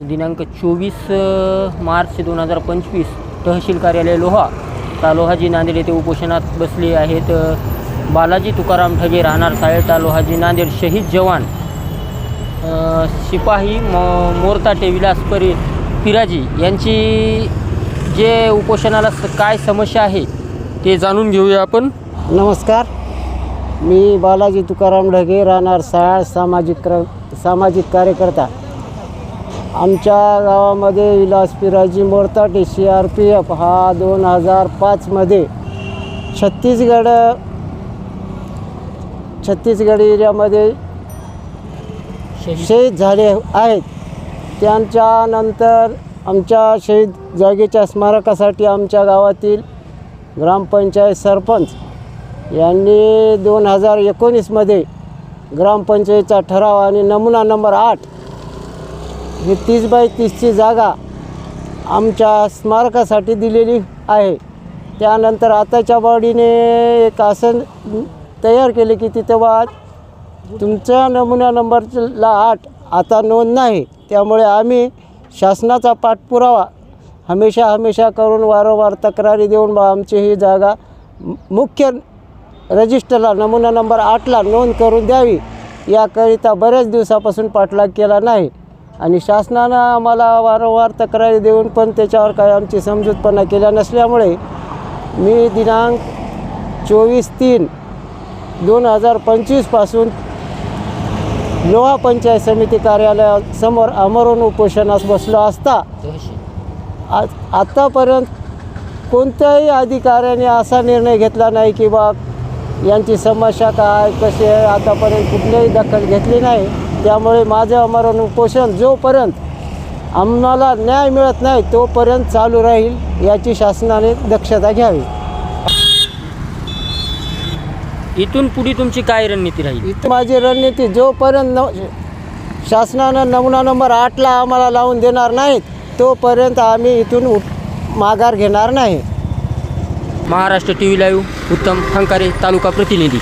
दिनांक चोवीस मार्च दोन हजार पंचवीस तहसील कार्यालय लोहा तालोहाजी नांदेड येथे उपोषणात बसले आहेत. बालाजी तुकाराम ठगे राहणार साहेब तालोहाजी नांदेड. शहीद जवान शिपाही मो मोरताटे विलास परी पिराजी यांची जे उपोषणाला स- काय समस्या आहे ते जाणून घेऊया आपण. नमस्कार. मी बालाजी तुकाराम ढगे राहणार साळ सामाजिक क्र सामाजिक कार्यकर्ता. आमच्या गावामध्ये Vilas Piraji Mortate C R P F हा दोन हजार पाचमध्ये छत्तीसगड छत्तीसगड एरियामध्ये शहीद. झाले आहेत. त्यांच्यानंतर आमच्या शहीद जागेच्या स्मारकासाठी आमच्या गावातील ग्रामपंचायत सरपंच यांनी दोन हजार एकोणीसमध्ये ग्रामपंचायतचा ठराव आणि नमुना नंबर आठ ही तीस बाय तीसची जागा आमच्या स्मारकासाठी दिलेली आहे. त्यानंतर आताच्या बॉडीने एक आसन तयार केले की तिथं बा तुमच्या नमुना नंबरला आठ आता नोंद नाही. त्यामुळे आम्ही शासनाचा पाठपुरावा हमेशा हमेशा करून वारंवार तक्रारी देऊन बा आमची ही जागा मुख्य रजिस्टरला नमुना नंबर आठला नोंद करून द्यावी. याकरिता बऱ्याच दिवसापासून पाठलाग केला नाही. आणि शासनानं आम्हाला वारंवार तक्रारी देऊन पण त्याच्यावर काय आमची समजूतपणा केल्या नसल्यामुळे मी दिनांक चोवीस तीन दोन हजार पंचवीसपासून लोहा पंचायत समिती कार्यालयासमोर अमरून उपोषणास बसलो असता आज आत्तापर्यंत कोणत्याही अधिकाऱ्याने असा निर्णय घेतला नाही की बा यांची समस्या काय कशी आहे आतापर्यंत कुठलीही दखल घेतली नाही. त्यामुळे माझं अमरण उपोषण जोपर्यंत आम्हाला न्याय मिळत नाही तोपर्यंत चालू राहील याची शासनाने दक्षता घ्यावी. इथून पुढे तुमची काय रणनीती राहील? इथं माझी रणनीती जोपर्यंत न शासनानं नमुना नंबर आठला आम्हाला लावून देणार नाहीत तोपर्यंत आम्ही इथून उठ माघार घेणार नाही. महाराष्ट्र टी व्ही लाईव्ह उत्तम हंकारे तालुका प्रतिनिधी.